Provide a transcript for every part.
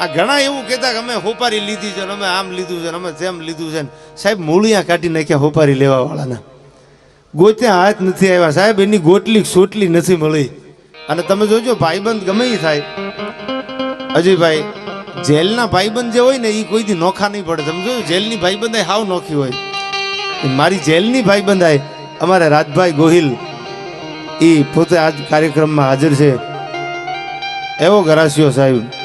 આ ઘણા એવું કહેતા કે અમે હોપારી લીધી છે અમે આમ લીધું છે અમે જેમ લીધું છે સાહેબ, મૂળિયા કાઢી નાખ્યા હોપારી લેવા વાળાના ગોત્યા હાથ નથી આવ્યા. સાહેબ, એની ગોટલી સોટલી નથી મળી. અને તમે જોજો, ભાઈબંધ ગમે ઈ થાય. અજયભાઈ જેલના ભાઈબંધ જે હોય ને એ કોઈથી નોખા નહીં પડે. તમે જોયું, જેલની ભાઈબંધ હાવ નોખી હોય. મારી જેલની ભાઈબંધ આય. અમારા રાજભાઈ ગોહિલ એ પોતે આજ કાર્યક્રમમાં હાજર છે. એવો ગરાસિયો સાહેબ.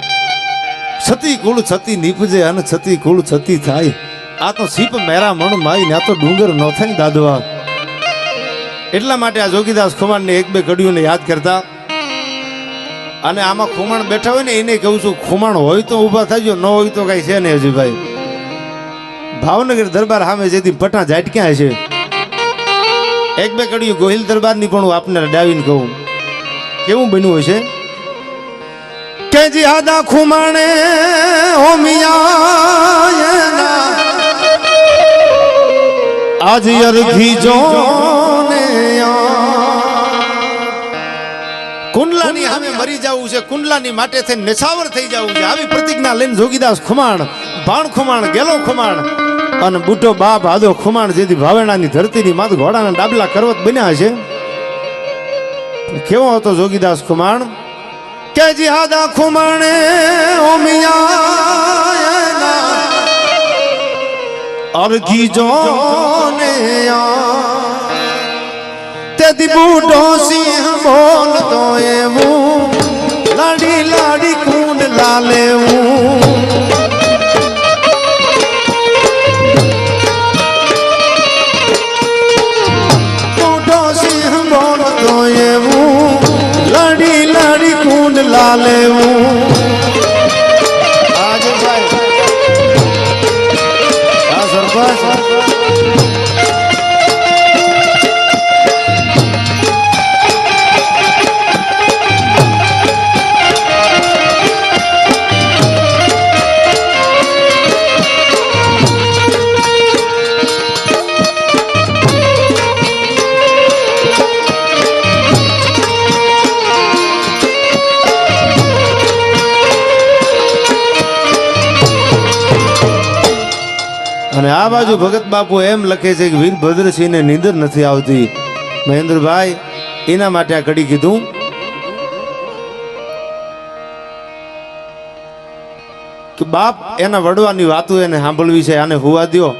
છતી કુળ છતી નીપજે અને છતી કુળ છતી થાય. આ તો સીપ મેરા મણ માઈ ને આ તો ડુંગર ન થાય ને દાદવા. એટલા માટે આ જોગીદાસ ખુમાણને એક બે કડીઓને યાદ કરતા. અને આમાં ખુમાણ બેઠા હોય ને, એને કહું છું, ખુમાણ હોય તો ઊભા થાય ન હોય તો કઈ છે નહીં હજી ભાઈ ભાવનગર દરબાર સામે જેથી પટા ઝાટક્યા છે. એક બે કડીઓ ગોહિલ દરબારની પણ હું આપને ડાવીને કહું. કેવું બન્યું હશે? કે જિહાદા ખુમાણે હોમિયા આજ અરઘી જોને કુંડલાની સામે મરી જવું છે કુંડલાની માટે થઈને નિછાવર થઈ જવું છે. આવી પ્રતિજ્ઞા લઈને જોગીદાસ ખુમાણ ભાણ ખુમાણ ગેલો ખુમાણ અને બુટો બાપ આદો ખુમાણ જેથી ભાવેણાની ધરતીની માત ઘોડાના ડાબલા કરવત બન્યા છે. કેવો હતો જોગીદાસ ખુમાણ? કે જિહાદા ખુમાણે ઓમિયા અરઘી જોને તેથી બુઢો સિંહ બોલતો એવું. લાડી લાડી કુંડ લાલેવું બુઢો કુંડ અને આ બાજુ ભગત બાપુ એમ લખે છે કે વીરભદ્રસિંહને નીંદર નથી આવતી. મહેન્દ્રભાઈ, એના માટે આ કડી કીધું. કે બાપ, એના વડવાની વાતો એને સાંભળવી છે, આને હોવા દ્યો.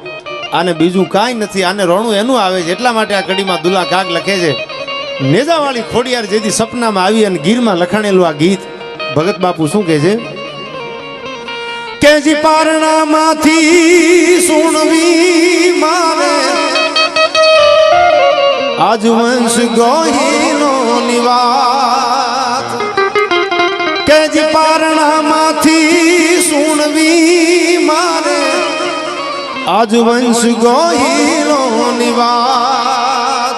આને બીજું કાંઈ નથી, આને રોણું એનું આવે છે. એટલા માટે આ કડીમાં દુલા કાગ લખે છે. નેજાવાળી ખોડિયાર જેથી સપનામાં આવી અને ગીરમાં લખાણેલું આ ગીત. ભગત બાપુ શું કહે છે? કે જી પારણામાંથી સુણવી મારે. આજ વંશ ગોહીનો નિવાસ. કેજી પારણામાંથી સુણવી મારે. આજ વંશ ગોહીનો નિવાસ.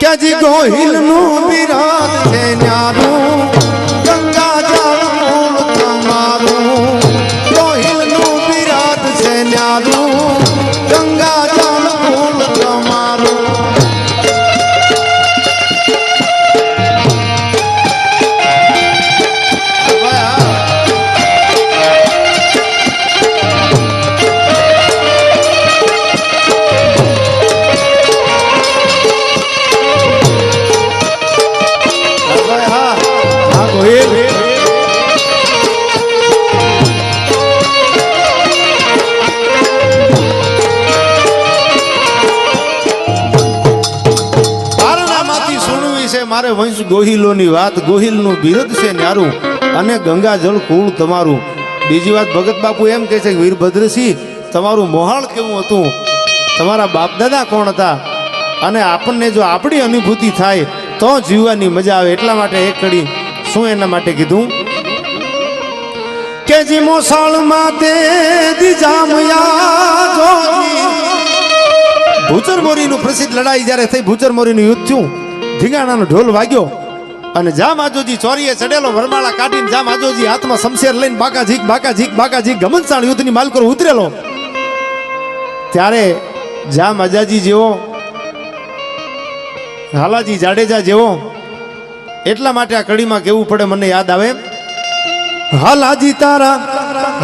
કેજી ગોહિલનું બિરાજ છે ન્યારું સુણવી છે મારે વંશ ગોહિલોની વાત, ગોહિલનું બિરદ છે ન્યારું અને ગંગાજળ કુળ તમારું. બીજી વાત ભગત બાપુ એમ કહે છે કે વીરભદ્રસિંહ, તમારું મોહાળ કેવું હતું? તમારા બાપ દાદા કોણ હતા? અને આપણને જો આપણી અનુભૂતિ થાય, તો જીવવાની મજા આવે એટલા માટે એક કડી શું એના માટે કીધું? કે જી મોસાળ માતે દિજામયા જોજી. ભૂચર પ્રસિદ્ધ લડાઈ જ્યારે થઈ ભૂચર મોરીનું યુદ્ધ થયું ધીંગાણાનો ઢોલ વાગ્યો અને જા માજોજી ચોરીએ ચડેલો વરમાળા કાઢીને જા માજોજી હાથમાં શમશેર લઈને બાકા ઝીક બાકા ગમનસાણ યુદ્ધની માલકર ઉતરેલો. ત્યારે જા માજાજી જેવો, હાલાજી જાડેજા જેવો, એટલા માટે આ કડીમાં કેવું પડે મને યાદ આવે? હાલાજી તારા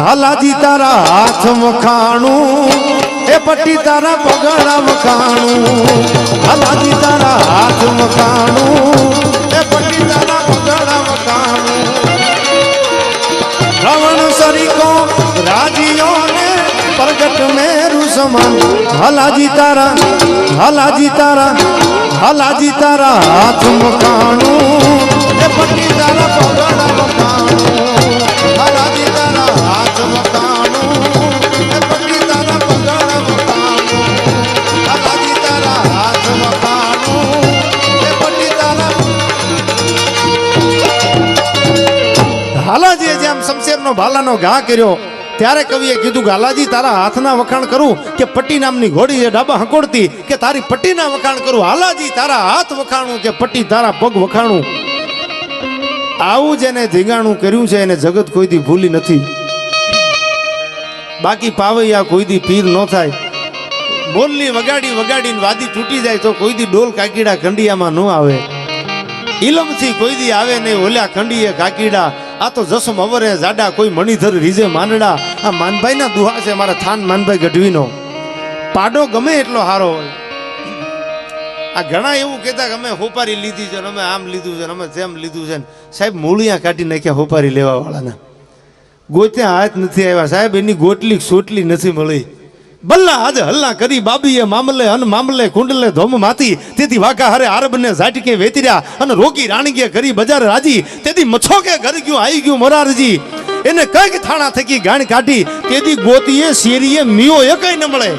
હાલાજી તારા હાથ મખાણું એ પટ્ટી તારા પગડા મખાણું એ પટ્ટી તારા પગડા મખાણું રાવણ સરીકો રાજીઓ ને પ્રગટ મેરુ સમાન. હાલાજી તારા હલાજી તારા હાલાજી તારા હાથ મકાણું. એ પટ્ટી તારા પગડા મકાણું. હાલાજીએ જેમ શમશેરનો ભાલાનો ઘા કર્યો, ત્યારે કવિએ કીધું, ગાલાજી, તારા હાથના વખાણ કરું કે પટ્ટી નામની ઘોડી છે ડાબા હંકોડતી કે તારી પટ્ટીના વખાણ કરું? હાલાજી, તારા હાથ વખાણું કે પટ્ટી તારા પગ વખાણું? આવું જેને ધીંગાણું કર્યું છે, એને જગત કોઈ દી ભૂલી નથી. બાકી પાવૈયા કોઈ દી પીર ન થાય. બોલની વગાડી વગાડીને વાદી તૂટી જાય તો કોઈ દી ડોલ કાકીડા ખંડિયામાં ન આવે. ઇલમથી કોઈ દી આવે નહીં ઓલ્યા ખંડીએ કાકીડા આ તો જસમ અવરે જાડા કોઈ મણિધર રીજે માનડા આ માનભાઈના દુહા છે, મારા થાન માનભાઈ ગઢવીનો. પાડો ગમે એટલો હારો હોય. આ ઘણા એવું કહેતા કે અમે હોપારી લીધી છે અમે આમ લીધું છે અમે જેમ લીધું છે સાહેબ, મૂળિયા કાઢી નાખ્યા હોપારી લેવા વાળાના ગોત્યા હાથ નથી આવ્યા. સાહેબ, એની ગોટલી સોટલી નથી મળી. બલ્લા આજે હલ્લા કરી બાબીએ મામલે અન મામલે કુંડલે ધોમ માતી તેથી વાકા હારે આરબને ઝાટકે વેતર્યા અને રોકી રાણીકે કરી બજાર રાજી. તેથી મછો કે ઘર ગયું આવી ગયું મોરારજી. એને કંઈક થાણા થકી ગાણ કાઢી. તેથી ગોતીએ, શેરીએ મિયો એકય ન મળે.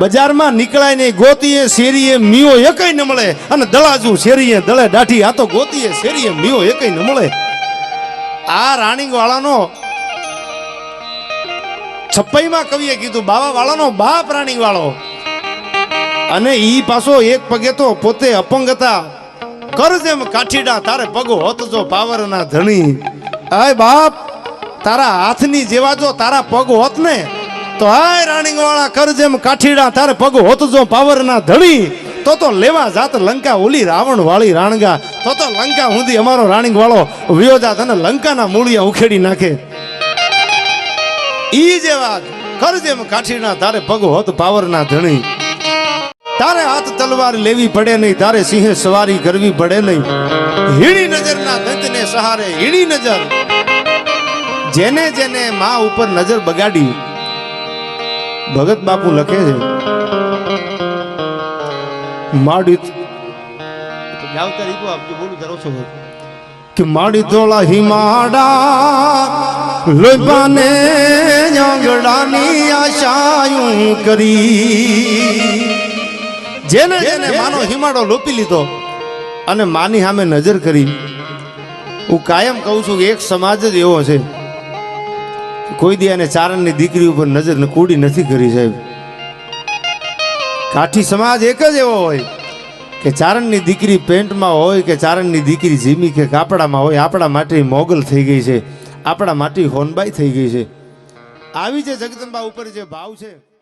બજારમાં નીકળાય નહીં, ગોતીએ, શેરીએ મિયો એકય ન મળે. અને દળાજુ શેરીએ દળે દાઢી. આ તો ગોતીએ, શેરીએ મિયો એકય ન મળે. આ રાણીંગ વાળાનો છપ્પાઈમાં કવિએ કીધું, બાવા વાળાનો બાપ પ્રાણી વાળો અને ઈ પાછો એક પગે તો પોતે અપંગ હતા. કર જેમ કાઠીડા, તારે પગો હોત જો પાવરના ધણી. આય બાપ, તારા હાથની જેવા જો તારા પગ હોત ને, તો હાય રાણી વાળા કર જેમ કાઠીડા, તારે પગ હોત જો પાવરના ધણી. તો તો લેવા જાત લંકા ઓલી રાવણ વાળી રાણગા, તો તો લંકા સુધી અમારો રાણીંગ વાળો વિયો જાત અને લંકાના મૂળિયા ઉખેડી નાખે. ઈ જે વાત કરજે કાઠીના તારે પગ હોત પાવરના ધણી. તારે હાથ તલવાર લેવી પડે નહીં, તારે સિંહે સવારી કરવી પડે નહીં. હીણી નજરના દંતને સહારે હીણી નજર. જેને જેને મા ઉપર નજર બગાડી, ભગત બાપુ લખે છે માડી ગાવતર ઈકો આપજો, બોલું કરો છો કે માડી તોળા હિમાડા લોપાને આંગડાની આશાયું કરી. જેને જેને માનો હિમાડો લોપી લીધો અને માની સામે નજર કરી, હું કાયમ કહું છું કે એક સમાજ જ એવો છે, કોઈ દી અને ચારણની દીકરી ઉપર નજર કૂડી નથી કરી સાહેબ. કાઠી સમાજ એક જ એવો હોય. કે ચારણની દીકરી પેન્ટમાં હોય કે ચારણની દીકરી જીમી કે કાપડામાં હોય, આપણા માટે મોગલ થઈ ગઈ છે. આપણા માટે હોનબાઈ થઈ ગઈ છે. આવી જે જગદંબા ઉપર જે ભાવ છે